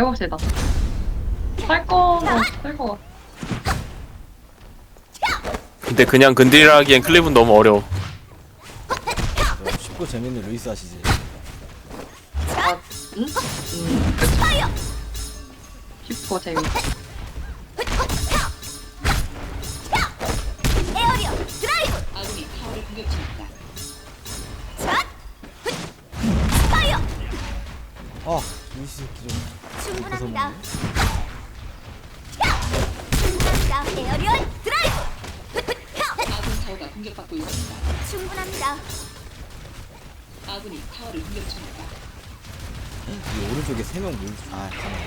해봅시다. 살 거는 쓸거 같아. 근데 그냥 근딜이라 하기엔 클립은 너무 어려워 어, 쉽고 재밌는 루이스 하시지. 아, 응? 음. 쉽고 재밌. 에어리어 드라이브 아군이 타워를 공격 중입니다. 샷 파이어 아 루이스 기좀 충분합니다 충분합니다 에어리어 드라이브 아군 타워가 공격받고 있습니다. 충분합니다 아군이 타워를 공격 중입니다. 이 오른쪽에 세명 모이. 아 잠깐만.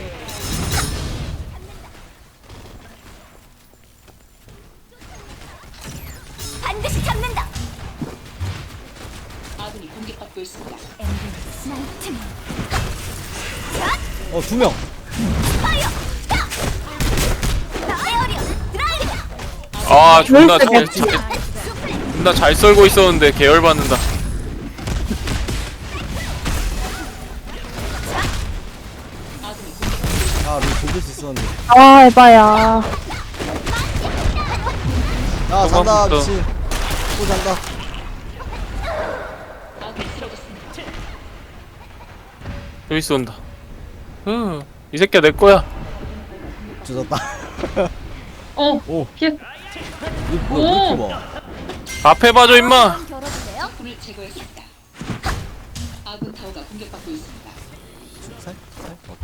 반드시 잡는다 아군이 공격받고 있습니다. 나이트 어두 명. 아 존나 잘, 잘, 존나 잘 썰고 있었는데 계열 받는다 공격받고 있습니다. 아 루이스 돌릴 수 있었는데. 아 에바야 아 잔다 도망쳤어. 미친. 또 잔다. 루이스 온다 으이 새끼야 내 거야 조졌다. 어, 오. 피했. 이거 뭐야 왜 이렇게 봐. 앞에 봐줘 임마 군을 제거했습니다. 아군 타워가 공격받고 있습니다. 살? 살? 어.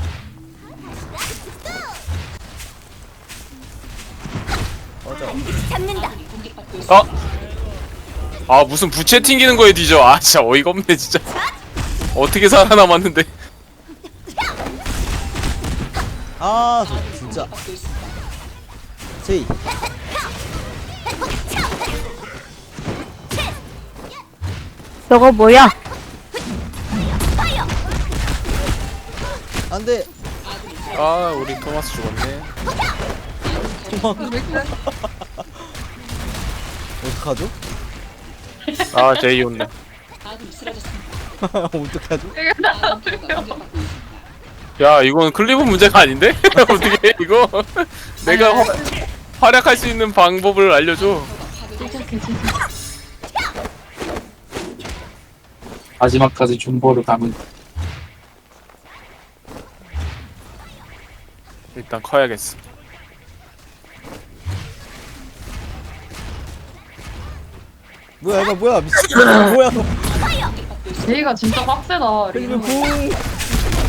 맞아. 잡는다 아군이 공격받고 있습니다. 어? 아 무슨 부채 튕기는 거에 뒤져 아 진짜 어이가 없네 진짜 어떻게 살아남았는데 아, 저 진짜. 공격받고 있습니다. 제이. 저거 뭐야 파이어 안 돼. 아 우리 토마스 죽었네 어떡하죠? 아 제이 온네. 어떡하죠? 야 이건 클립은 문제가 아닌데? 어떻게 해, 이거 내가 화, 활약할 수 있는 방법을 알려줘 마지막까지 존버를 감은 일단 커야겠어 뭐야, 이거 뭐야, 미친. 뭐야, 너. 제이가 진짜 빡세다. 여기 리듬. 공.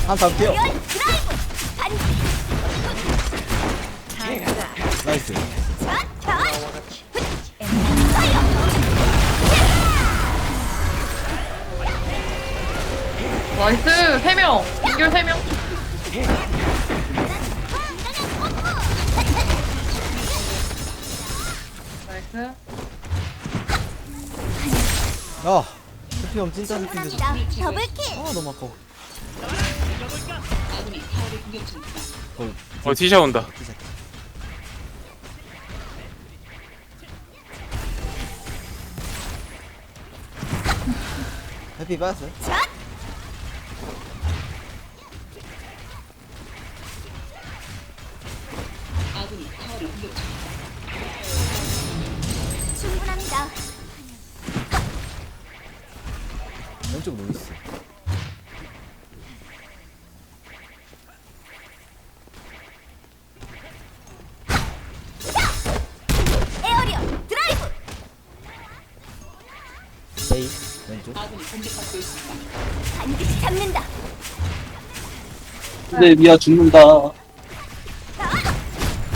한 잡게요. 에어리어 드라이브 반드시 나이스. 나이스. 세 명. 이결 세 명. 나이스. 아, 해피형 진짜 느낀데. 더블킬 아, 너무 아까워. 어, 어 티샤 온다. 해피 빠졌어 충분합니다 왼쪽 루이스. 에어리어 드라이브 제이. 왼쪽. 아군이 공격받고 있습니다. 반드시 잡는다 근데 미아 죽는다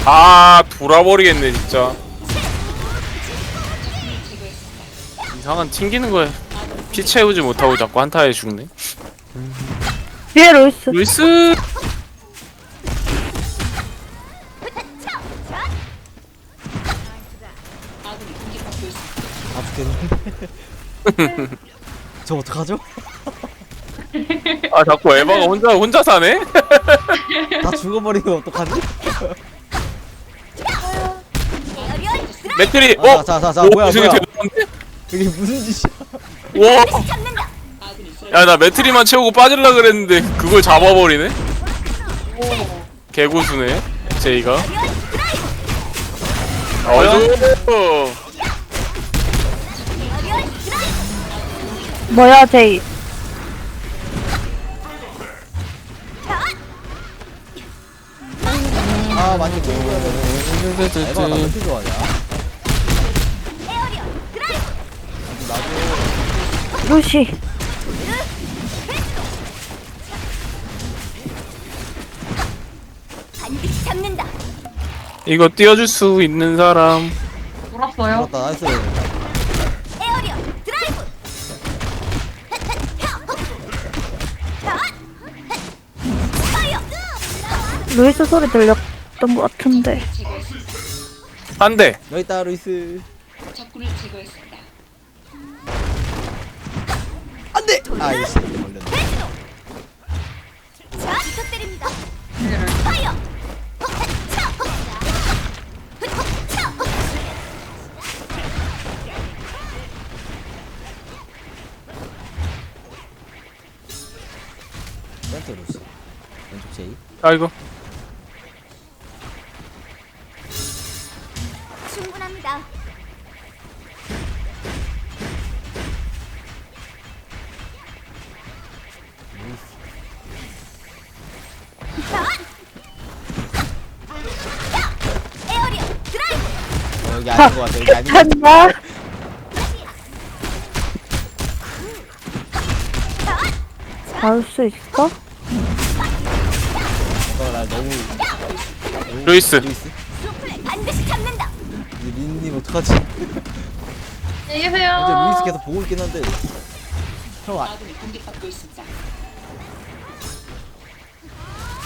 아 돌아버리겠네 진짜. 이상한 튕기는 거에 피 채우지 못하고 자꾸 한타에 죽네 뒤에 로이스 루이스. 아, 죽겠네. 저 어떡하죠? 아 자꾸 에바가 혼자 혼자 사네? 다 죽어버리면 어떡하지? 맥트리 아, 어? 자, 자, 자, 오, 뭐야, 이승이 뭐야. 대단한데? 이게 무슨 짓이야? 와. 야 나 매트리만 채우고 빠질라 그랬는데 그걸 잡아버리네? 개고수네 제이가 드라이브. 어이구. 뭐야, 제이. 아 많이 끌어야 돼 에바 나 그렇게 좋아하냐 루시. 반드시 잡는다. 이거 띄워줄 수 있는 사람 돌았어요. 들었다 나이스 에어리얼 드라이브. 파이어. 루이스 소리 들렸던 것 같은데. 한대 여기 있다 루이스 적군을 제거했습니다. 안돼 아 이씨 걸렸네 대지도. 자, 부탁드립니다. 얘를. 파이어. 차. 차. 센터 루이스 왼쪽 제이 아이고 아닌 것 같아 여기 아닌 것 같아 간다. 잡을 수 있어? 어, 나 너무 루이스 루이스 숲을 반드시 잡는다. 이 린님 어떡하지 안녕히 계세요. 어제 루이스 계속 보고 있긴 한데 형 아.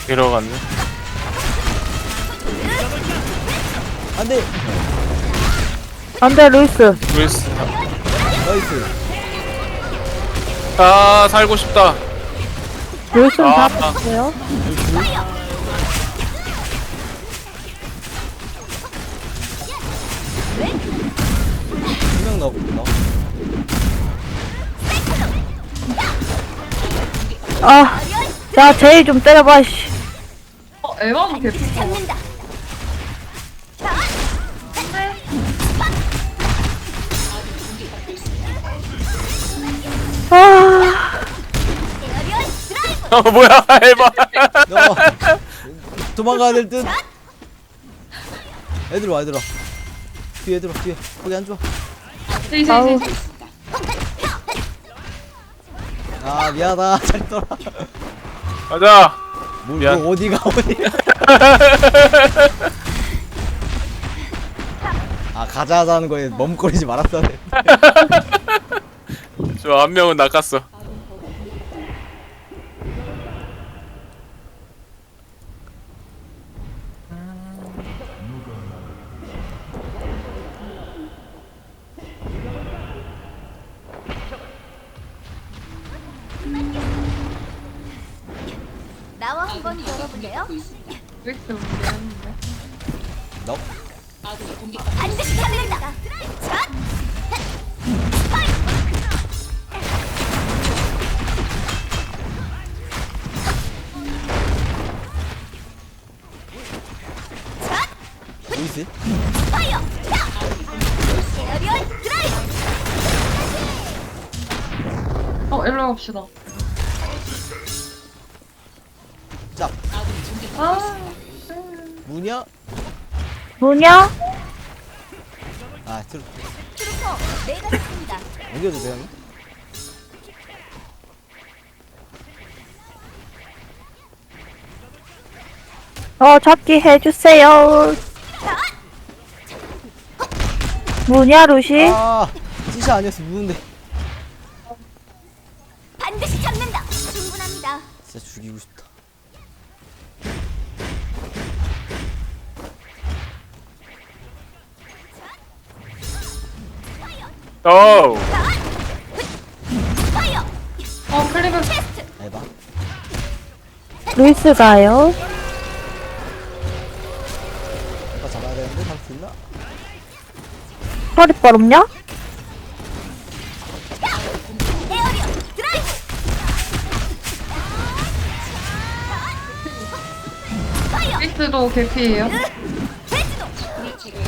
들어갔네 안 돼 안 돼, 루이스. 루이스 나이스 아 살고 싶다 루이스는 아. 다 봤어요. 한명 넣어 아, 야, 제이 좀 때려봐, 씨. 어, 에바도 개피. 어 뭐야 에바 너 도망가야 될 듯. 애들 와 애들 와. 뒤에 애들 와 뒤에. 거기 앉아. 제이, 아우. 제이. 있습니다. 아 미안하다. 잘 떠라. 가자. 뭘, 미안. 너 어디가 어디가? 아 가자 하자는 거에 멈거리지 말았어야 돼저한 명은 낚았어 나와 한번 열어볼래요? 이렇게 문제였는데? 너 반드시 잡는다. 파이어. 에어리얼 드라이브. 어, 일로 갑시다. 뭐냐? 아 트루 트루퍼 내가 잡습니다. 옮겨도 돼요 형님? 어, 잡기 해주세요. 뭐냐, 루시? 아 찌샤 아니었으면 무는데 오. 어. 테스트. 에바 루이스 가요. 에바 잡아야 되는데 잡을 수 있나? 허리 뻘없냐? 에어리얼 드라이브. 파이어. 루이스도 개피예요. 제거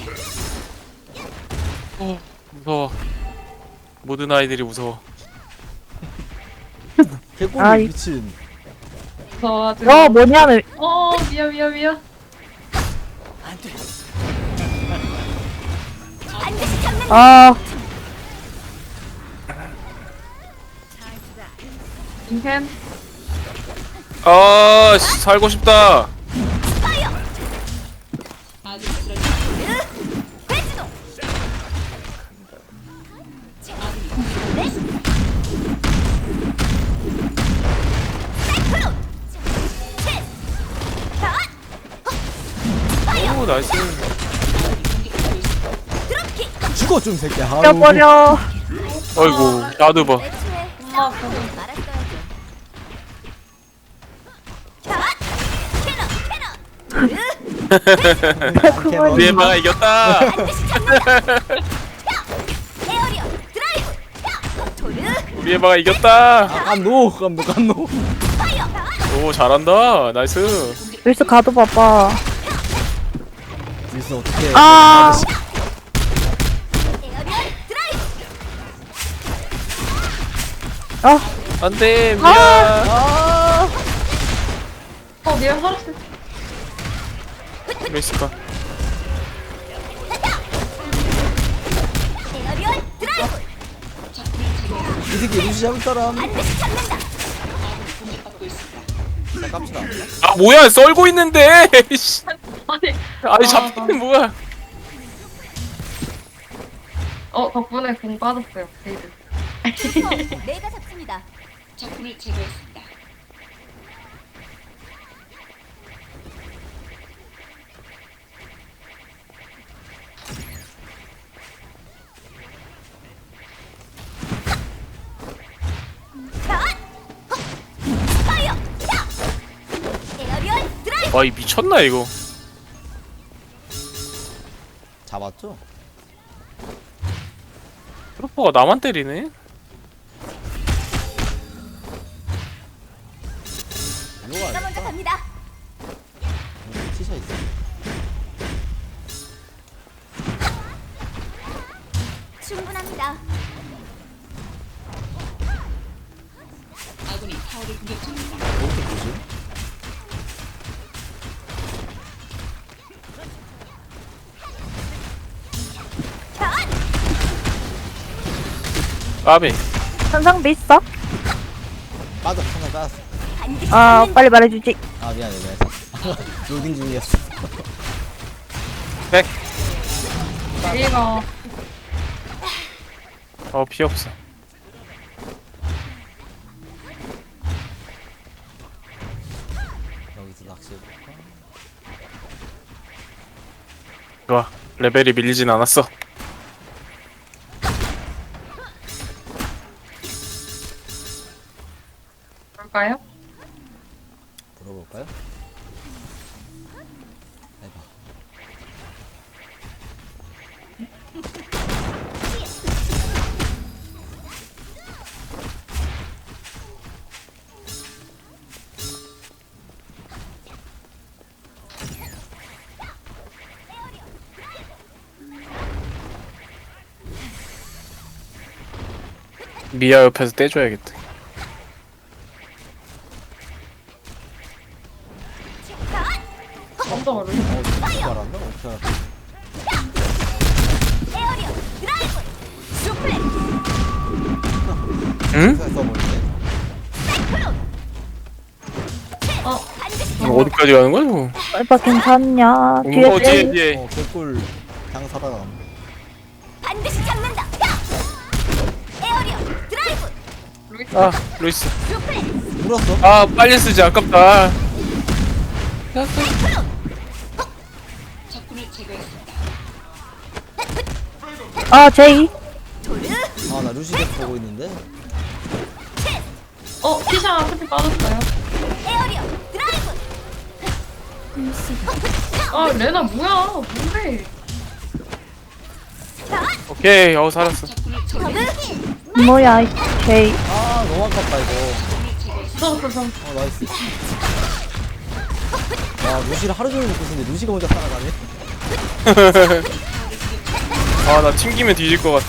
제거했습니다. 무서워. 모든 아이들이 무서워. 개꼬리 아이. 미친. 무서워가지고. 어 뭐냐는 어, 미안, 미안, 미안. 아 인캔. 아, 씨, 살고 싶다. 나이스. 죽어 좀 새끼야. 아유. 껴버려 어이구, 나도 봐. 애초에 싸움을. 말았어야죠. 애마가 이겼다. 에어리어 드라이브. 야! 애마가 이겼다. 아, 깜노 깜노 깜노. 오, 잘한다. 나이스. 루이스 가도 봐봐 윌슨 어떻게? 아 드라이브. 아, 안 돼, 미안. 아. 어, 미안, 살았어. 제거했습니다. 이 새끼 루시 잡을 사람. 반드시 잡는다. 아군이 공격받고 있습니다. 나 깜치다. 아, 뭐야, 썰고 있는데. 씨. 아니, 아니, 아. 잡히는 뭐야. 어, 덕분에 공 빠졌어요. 슈퍼 내가 잡습니다. 적군을 제거했습니다. 다. 파이어. 야! 에어리어 드라이브. 와, 이 미쳤나, 이거. 잡았죠? 트로퍼가 나만 때리네? 제가 먼저 갑니다. 까비. 현상도 있어? 빠져 하나 빠졌어. 반드시 아. 빨리 말해주지 아 미안해 미안해. 로딩 중이었어. 백. 베이가 어, 피 없어. 여기서 낚시해볼까? 좋아. 레벨이 밀리진 않았어. 미아 옆에서 떼줘야겠다. 깜짝. 어 진짜 잘한다. 어떻게 알았어? 에어리어 드라이브. 슈플렉. 응? 써버리네. 어, 반드시 이거 어디까지 가는 거야, 이거? 빨리 괜찮냐 뒤에 어, 뒤에, 땡. 뒤에. 어 개꿀 아, 루이스. 물었어? 아, 빨리 쓰지, 아깝다. 아 제이 도르. 아나 루시 계속 보고 있는데. 어, 티샤 스피 빠졌어요. 에어리어 드라이브. 아, 레나 뭐야? 뭔데? 오케이, 어, 살았어. 뭐야 이 제이 아 너무 아깝다 이거. 제거했습니다. 잡았어. 어 나이스 와 루시를 하루 종일 먹고 있는데 루시가 혼자 살아가네 아 나 튕기면 뒤질 것 같아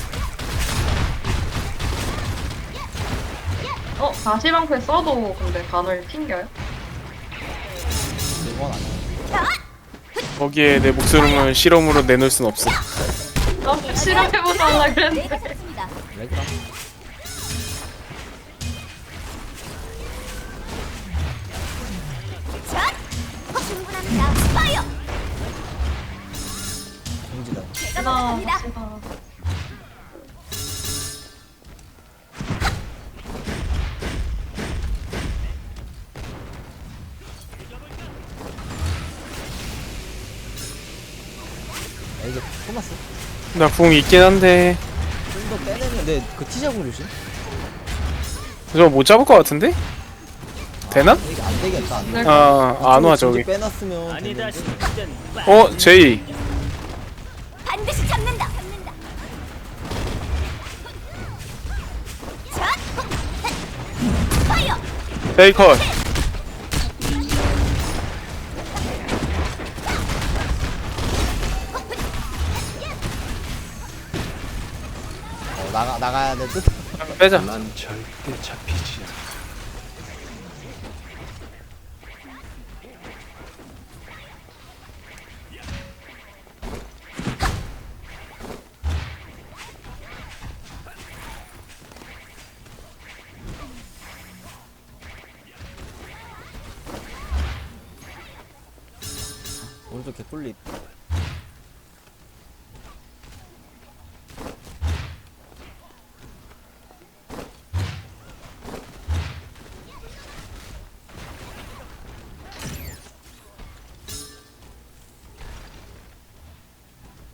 어, 다시방패 써도 근데 간을 튕겨요? 이건 아니야 거기에 내 목숨을 실험으로 내놓을 순 없어 나 실험해보자 하려 그랬는데. 자, 충분합니다. 파이어. 경지다 제가 나, 못합니다. 제가. 나궁 있긴 한데 좀 더 빼내면 내그 티샤공 루시 저거 못 잡을 것 같은데? 되나? 이게 안 되겠다 안. 아안 와 저기 빼놨으면 되는데 어 제이 반드시 잡는다. 잡는다. 자, 파이어. 제이 컷 나가야 될듯 빼자. 오른쪽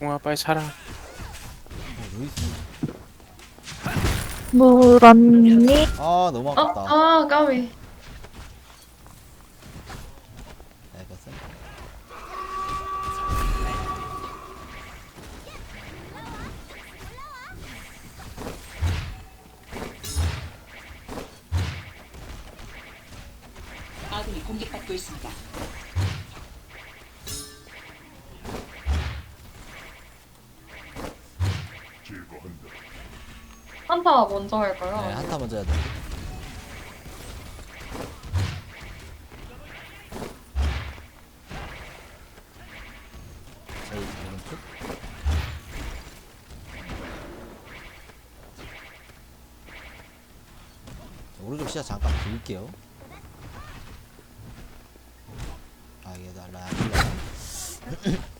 궁아 빨리 루이스 물었니? 아 너무 어, 아깝다 아, 까비. 먼저 할까요? 네 한타 먼저 해야 돼 오른쪽. 시야 잠깐 볼게요. 아 이게 날라 안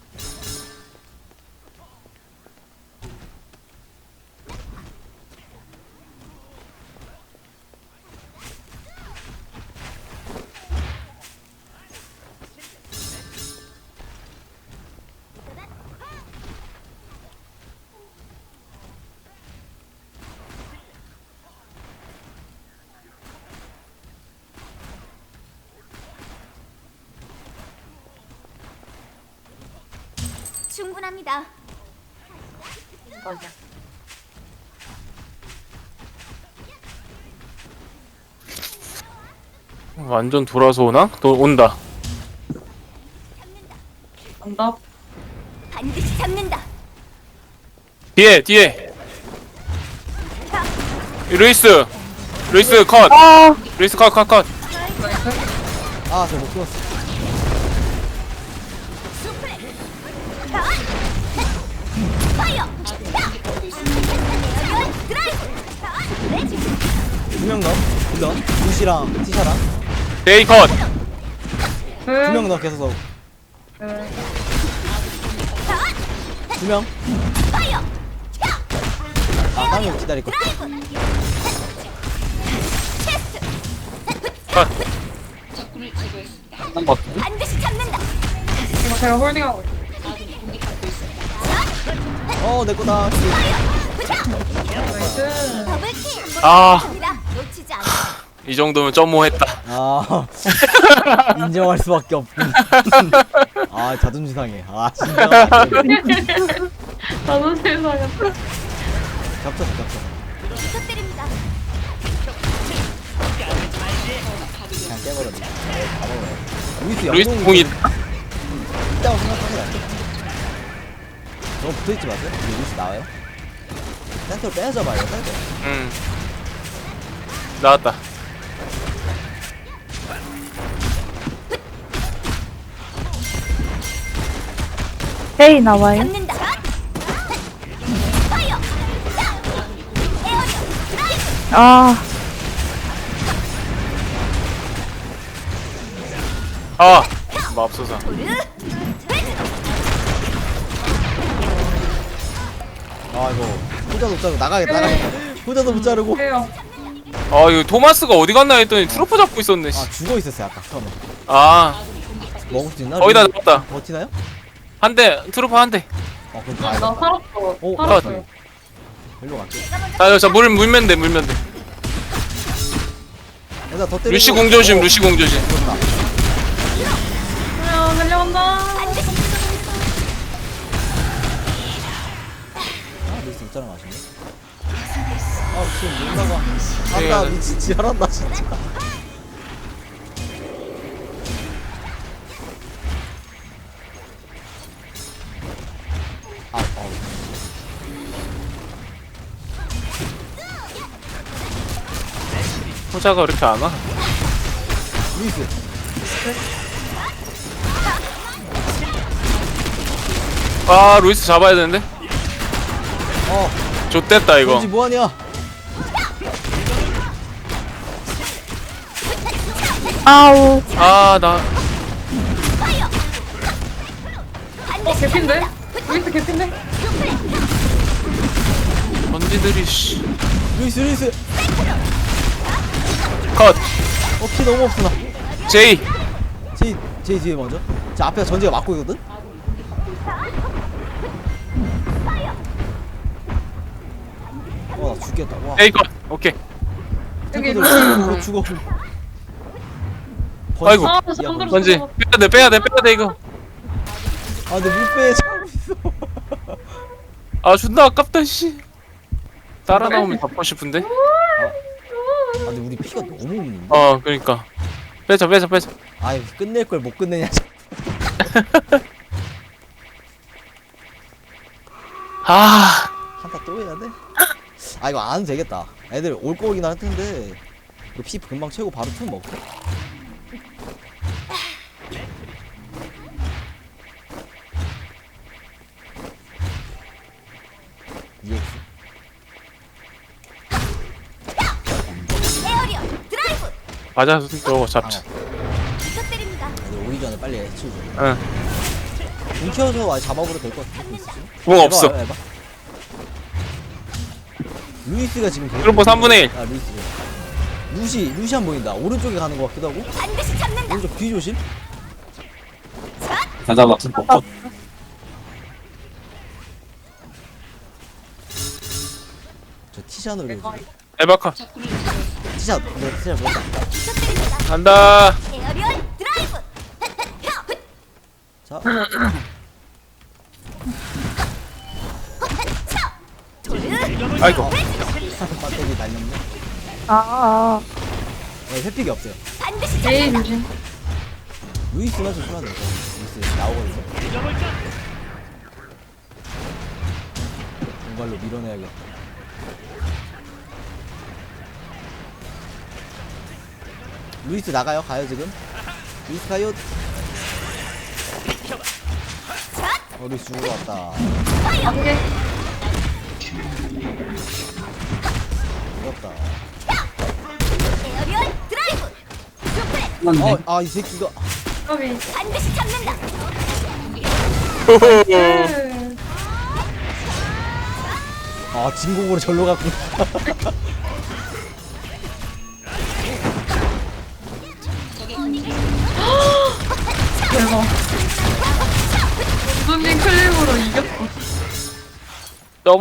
충분합니다. 맞아. 완전 돌아서 오나? 또 온다 간다. 반드시 잡는다. 뒤에 뒤에 루이스 루이스 컷 아, 루이스 컷 컷 컷 아저 못 끊었어 루시랑 티샤랑 제이 컷 그, 두명더 계속 더. 그, 두명. 아, 땀이 기다릴 거. 컷. 반드시 잡는다. 이거 제가 홀딩하고 있어. 어, 내 거다. 나이스. 더블킬. 아. 이 정도면 점모했다 아, 인정할 수밖에 없군. 아, 자존심 상해. 아, 진짜. 나도 세상에. 겹쳤어, 겹쳤어. 부탁드립니다. 먹어라 니. 네, 다 먹어요. 루이스 루이스 영웅이 공이 있다고 생각하면 안 돼. 너무 붙어있지 마세요. 우리 루이스 나와요. 센터를 빼앗아봐요. 센터. 음 나왔다 헤이 나와요. 잡는다. 아, 아 맙소사 아 이거 혼자도 못 자르고 나가겠다 나가겠다. 혼자도 못 자르고. 해요. 아 이거 토마스가 어디 갔나 했더니 트로퍼 잡고 있었네 아 죽어 있었어요 아까 처음에. 아 먹을 수 있나? 거의 다 루이스 잡았다 버티나요? 한대 트로퍼 한대 어 그럼 나 가야 돼. 살았어. 오, 살았어요. 일로 갈게. 아저물 물면 돼 물면 돼 일단 더 때리고. 루시 공 조심 어, 루시 공 조심 그렇다. 야, 달려간다. 아못 자르면 아쉽네. 아 지금 못 나가. 네, 아까 네. 미친 지랄한다 진짜. 호자가 그렇게 안 와? 루이스. 아 루이스 잡아야 되는데 어, 좆됐다 이거 왠지 뭐하냐? 아우. 아 나 어, 개핀데? 루이스 개핀데? 번지들이 씨 루이스, 루이스. 컷 어, 키 너무 없어 나. 제이 제이, 제이 뒤에 먼저. 자, 앞에 전지가 막고 있거든? 어, 나 죽겠다. 와. 제이 컷 오케이 여기 탱크들 죽어, 죽어. 번지. 아이고. 아, 야, 손 들어. 번지 빼야 돼 빼야 돼 빼야 돼 이거 아, 근데 물배에 차고 있어. 아 존나 아깝다 씨 따라 나오면 잡고 싶은데 아, 근데 우리 피가 너무 없는데? 어 그러니까 빼자 빼자 빼자 아이, 끝낼 걸 못 끝내냐. 아 한타 또 해야 돼? 아, 이거 안 되겠다. 애들 올 거긴 할 텐데. 이거 피 금방 채우고 바로 툴 먹고. 맞아 저거 잡자 부탁드립니다. 애들 오기 전에 빨리 치우죠. 응공 키워서 잡아버려도 될것 지금. 공 없어 해봐, 해봐. 루이스가 지금 계속- 트로퍼 3분의 1 아 루이스. 루시 루시 안 보인다. 오른쪽에 가는 것 같기도 하고. 반드시 잡는다. 오른쪽 뒤 조심. 다 잡았을 거. 저 티샷으로 해줘. 에바카 티샷. 네 티샷. 부탁드립니다. 간다 에어리어 드라이브. 자. 아이고 배터리 달렸네. 아, 아. 네, 회픽이 없어요. 반드시 좀 풀어야 될것 같아. 루이스 나오거든요. 공발로 밀어내야겠다. 루이스 나가요? 가요 지금? 루이스 가요? 어 루이스 죽으러 왔다. 안개. 죽었다. 드라이브. 어, 아 이 새끼가. 반드시 잡는다. 아 진공으로 절로 갔구나. 우